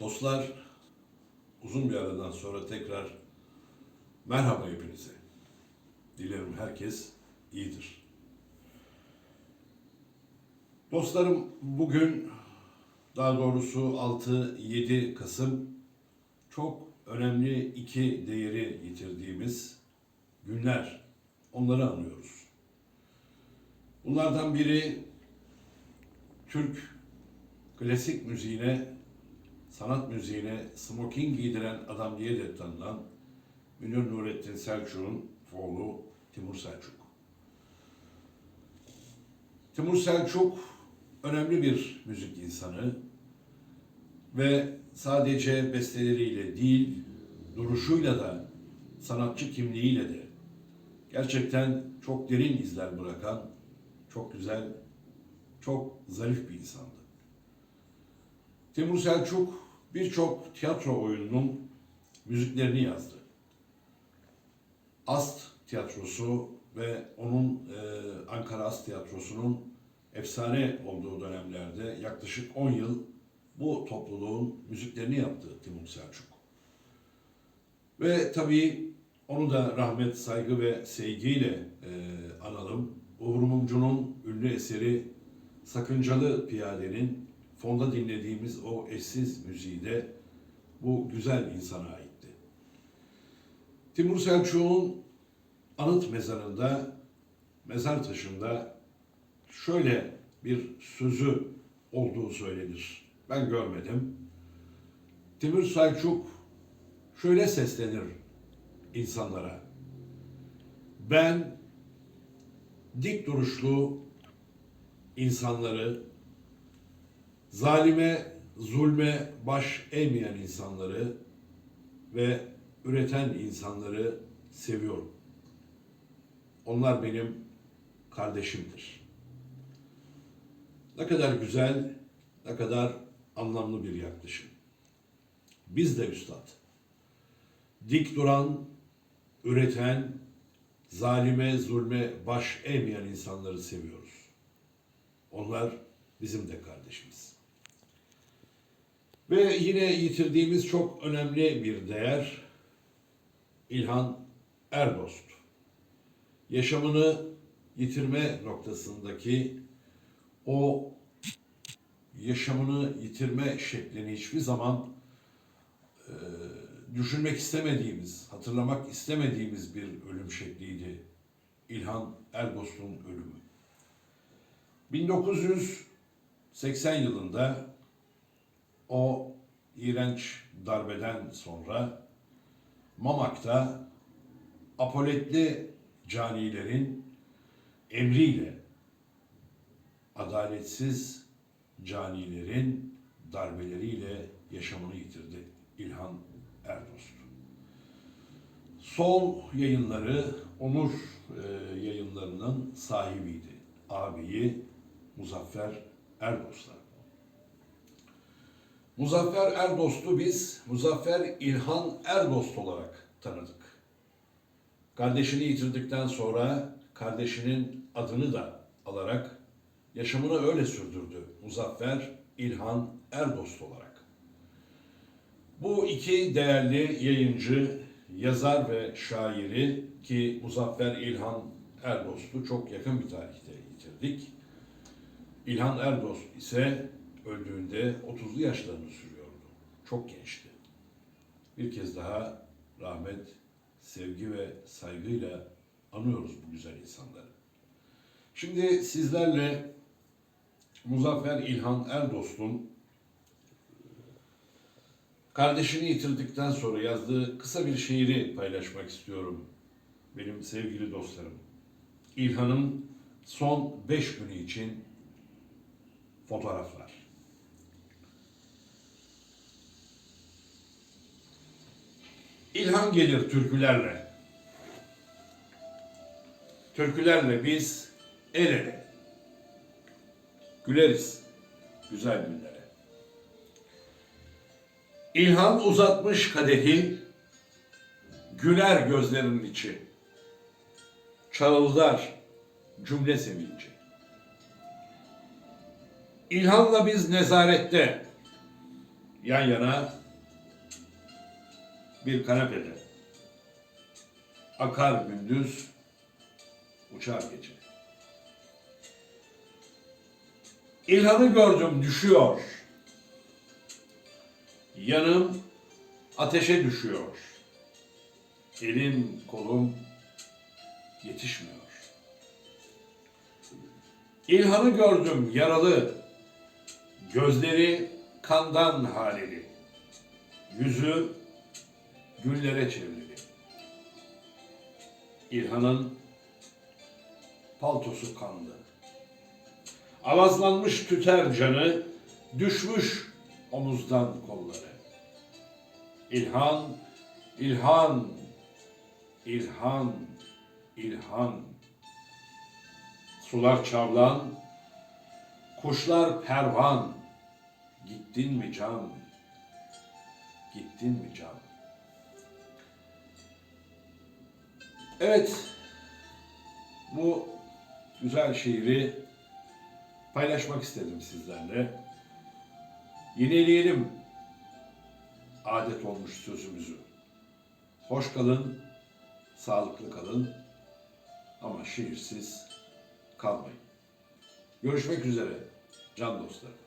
Dostlar, uzun bir aradan sonra tekrar merhaba hepinize. Dilerim herkes iyidir. Dostlarım bugün daha doğrusu 6-7 Kasım çok önemli iki değeri yitirdiğimiz günler. Onları anlıyoruz. Bunlardan biri Türk klasik müziğine, sanat müziğine smoking giydiren adam diye de tanınan Münir Nurettin Selçuk'un oğlu Timur Selçuk. Timur Selçuk önemli bir müzik insanı ve sadece besteleriyle değil, duruşuyla da, sanatçı kimliğiyle de gerçekten çok derin izler bırakan, çok güzel, çok zarif bir insandı. Timur Selçuk birçok tiyatro oyununun müziklerini yazdı. Ast tiyatrosu ve onun e, Ankara Ast tiyatrosunun efsane olduğu dönemlerde yaklaşık 10 yıl bu topluluğun müziklerini yaptı Timur Selçuk. Ve tabii onu da rahmet, saygı ve sevgiyle e, analım. Uğur Mumcu'nun ünlü eseri Sakıncalı Piyade'nin fonda dinlediğimiz o eşsiz müziği de bu güzel insana aitti. Timur Selçuk'un anıt mezarında, mezar taşında şöyle bir sözü olduğu söylenir. Ben görmedim. Timur Selçuk şöyle seslenir insanlara. Ben dik duruşlu insanları, zalime, zulme baş eğmeyen insanları ve üreten insanları seviyorum. Onlar benim kardeşimdir. Ne kadar güzel, ne kadar anlamlı bir yaklaşım. Biz de üstad. Dik duran, üreten, zalime, zulme baş eğmeyen insanları seviyoruz. Onlar bizim de kardeşimiz. Ve yine yitirdiğimiz çok önemli bir değer İlhan Erdost. Yaşamını yitirme noktasındaki o yaşamını yitirme şeklini hiçbir zaman e, düşünmek istemediğimiz, hatırlamak istemediğimiz bir ölüm şekliydi İlhan Ergos'un ölümü. 1980 yılında o iğrenç darbeden sonra Mamak'ta apoletli canilerin emriyle adaletsiz canilerin darbeleriyle yaşamını yitirdi İlhan Erdost. Sol yayınları Onur e, yayınlarının sahibiydi. Abiyi Muzaffer Erdost'la. Muzaffer Erdost'u biz Muzaffer İlhan Erdost olarak tanıdık. Kardeşini yitirdikten sonra kardeşinin adını da alarak yaşamını öyle sürdürdü Muzaffer İlhan Erdost olarak. Bu iki değerli yayıncı, yazar ve şairi ki Muzaffer İlhan Erdost'u çok yakın bir tarihte yitirdik. İlhan Erdost ise öldüğünde 30'lu yaşlarını sürüyordu. Çok gençti. Bir kez daha rahmet, sevgi ve saygıyla anıyoruz bu güzel insanları. Şimdi sizlerle Muzaffer İlhan Erdost'un kardeşini yitirdikten sonra yazdığı kısa bir şiiri paylaşmak istiyorum benim sevgili dostlarım. İlhan'ın son beş günü için fotoğraflar. İlhan gelir türkülerle. Türkülerle biz el ele. Güleriz güzel günlere. İlhan uzatmış kadehi, güler gözlerinin içi. Çağıldar cümle sevinci. İlhanla biz nezarette, yan yana bir kanepede. Akar gündüz, uçar gece. İlhan'ı gördüm düşüyor. Yanım ateşe düşüyor. Elim kolum yetişmiyor. İlhan'ı gördüm yaralı. Gözleri kandan haleli. Yüzü güllere çevrili. İlhan'ın paltosu kanlı. Avazlanmış tüter canı, düşmüş omuzdan kolları. İlhan, İlhan, İlhan, İlhan. Sular çavlan, kuşlar pervan. Gittin mi can? Gittin mi can? Evet, bu güzel şiiri paylaşmak istedim sizlerle. Yineleyelim adet olmuş sözümüzü. Hoş kalın, sağlıklı kalın ama şiirsiz kalmayın. Görüşmek üzere can dostlarım.